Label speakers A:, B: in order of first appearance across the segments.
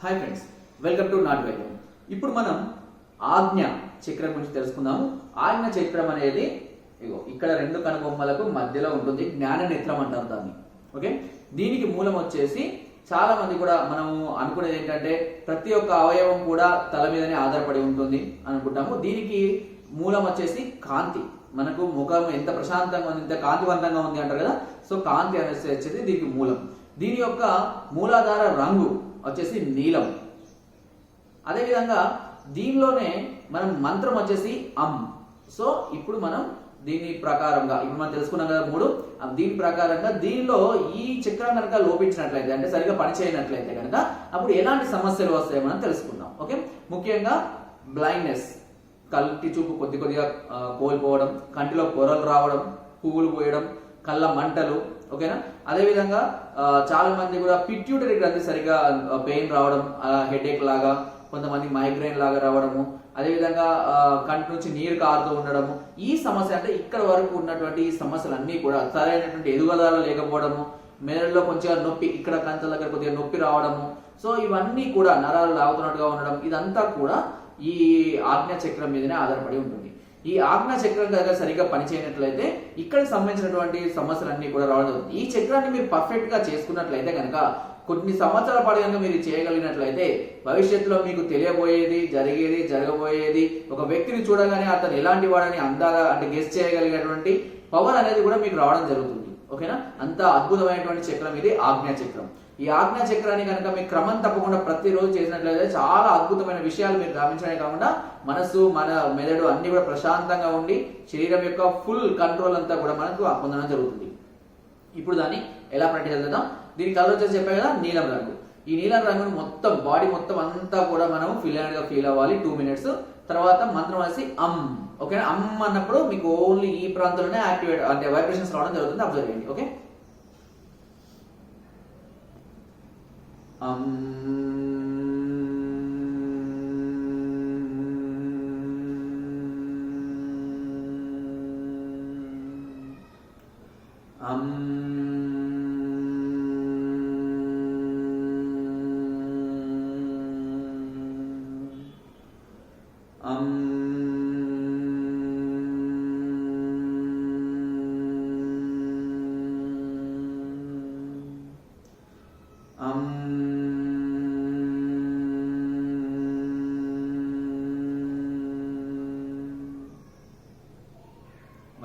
A: Hi friends welcome to నాట్ వైద్యం ఇప్పుడు మనం ఆజ్ఞ చక్రం గురించి తెలుసుకుందాము. ఆజ్ఞ చక్రం అనేది ఇగో ఇక్కడ రెండు కనుబొమ్మలకు మధ్యలో ఉంటుంది జ్ఞాన నేత్రం అంటారు దాన్ని. ఓకే దీనికి మూలం వచ్చేసి చాలా మంది కూడా మనం అనుకునేది ఏంటంటే ప్రతి ఒక్క అవయవం కూడా తల మీదనే ఆధారపడి ఉంటుంది అనుకుంటాము. దీనికి మూలం వచ్చేసి కాంతి. మనకు ముఖం ఎంత ప్రశాంతంగా ఉంది ఎంత కాంతివంతంగా ఉంది అంటారు కదా? సో కాంతి అనేసి వచ్చేసి దీనికి మూలం. దీని యొక్క మూలాధార రంగు వచ్చేసి నీలం. అదేవిధంగా దీనిలోనే మనం మంత్రం వచ్చేసి అమ్ సో ఇప్పుడు మనం దీని ప్రకారంగా ఇప్పుడు మనం తెలుసుకున్నాం కదా మూడు దీని ప్రకారంగా దీనిలో ఈ చక్రం కనుక లోపించినట్లయితే అంటే సరిగా పనిచేయనట్లయితే కనుక అప్పుడు ఎలాంటి సమస్యలు వస్తాయో మనం తెలుసుకుందాం ఓకే? ముఖ్యంగా బ్లైండ్నెస్ కంటి చూపు కొద్ది కొద్దిగా కోల్పోవడం కంటిలో పొరలు రావడం పువ్వులు పోయడం కళ్ళ మంటలు ఓకేనా? అదేవిధంగా చాలా మంది కూడా పిట్యూటరీ గ్రంథి సరిగా పెయిన్ రావడం హెడేక్ లాగా కొంతమంది మైగ్రేన్ లాగా రావడము అదేవిధంగా కంటి నుంచి నీరు కారుతూ ఉండడము ఈ సమస్య అంటే ఇక్కడ వరకు ఉన్నటువంటి ఈ సమస్యలన్నీ కూడా సరైనటువంటి ఎదుగుదల లేకపోవడము మెదడులో కొంచెం నొప్పి ఇక్కడ కంచెల దగ్గర కొద్దిగా నొప్పి రావడము సో ఇవన్నీ కూడా నరాలు లాగుతున్నట్టుగా ఉండడం ఇదంతా కూడా ఈ ఆజ్ఞా చక్రం మీదనే ఆధారపడి ఉంటుంది. ఈ ఆజ్ఞ చక్రం కనుక సరిగ్గా పనిచేయనట్లయితే ఇక్కడ సంబంధించినటువంటి సమస్యలన్నీ కూడా రావడం జరుగుతుంది. ఈ చక్రాన్ని మీరు పర్ఫెక్ట్గా చేసుకున్నట్లయితే కనుక కొన్ని సంవత్సరాల పాటు కనుక మీరు చేయగలిగినట్లయితే భవిష్యత్తులో మీకు తెలియబోయేది జరిగేది జరగబోయేది ఒక వ్యక్తిని చూడగానే అతను ఎలాంటి వాడని అందాగా అంటే గెస్ట్ చేయగలిగినటువంటి పవర్ అనేది కూడా మీకు రావడం జరుగుతుంది. ఓకేనా అంత అద్భుతమైనటువంటి చక్రం ఇది ఆజ్ఞా చక్రం. ఈ ఆజ్ఞా చక్రాన్ని కనుక మీ క్రమం తప్పకుండా ప్రతిరోజు చేసినట్లయితే చాలా అద్భుతమైన విషయాలు మీరు గమనించడమే కాకుండా మనసు మన మెదడు అన్ని కూడా ప్రశాంతంగా ఉండి శరీరం యొక్క ఫుల్ కంట్రోల్ అంతా కూడా మనకు పొందడం జరుగుతుంది. ఇప్పుడు దాన్ని ఎలా ప్రాక్టీస్ చేద్దాం? దీని కలర్ వచ్చేసి చెప్పా కదా నీలం రంగు. ఈ నీలం రంగును మొత్తం బాడీ మొత్తం అంతా కూడా మనం ఫీల్గా ఫీల్ అవ్వాలి టూ మినిట్స్ తర్వాత మంత్రం వచ్చి అమ్. ఓకే అమ్ అన్నప్పుడు మీకు ఓన్లీ ఈ ప్రాంతంలోనే యాక్టివేట్ అంటే వైబ్రేషన్స్ రావడం జరుగుతుంది అబ్జర్వ్ చేయండి. ఓకే? అమ్ అమ్ అమ్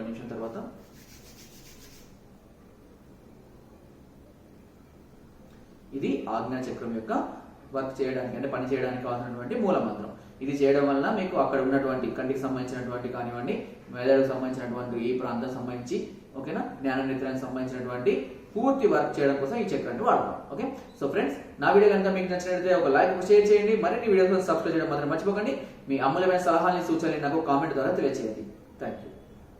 A: ఒక నిమిషం తర్వాత. ఇది ఆజ్ఞా చక్రం యొక్క వర్క్ చేయడానికి అంటే పని చేయడానికి కావాల్సినటువంటి మూల మంత్రం ఇది చేయడం వలన మీకు అక్కడ ఉన్నటువంటి కంటికి సంబంధించినటువంటి కానివ్వండి మెదడుకు సంబంధించినటువంటి ఈ ప్రాంతం సంబంధించి ఓకేనా జ్ఞాన నేత్రానికి సంబంధించినటువంటి పూర్తి వర్క్ చేయడం కోసం ఈ చక్రాన్ని వాడతాం ఓకే? సో ఫ్రెండ్స్ నా వీడియో కనుక మీకు నచ్చినట్లయితే ఒక లైక్ షేర్ చేయండి. మరిన్ని వీడియోస్ సబ్స్క్రైబ్ చేయడం మాత్రం మర్చిపోకండి. మీ అమూల్యమైన సలహాలని సూచనలు నాకు కామెంట్ ద్వారా తెలియజేయండి థ్యాంక్ యూ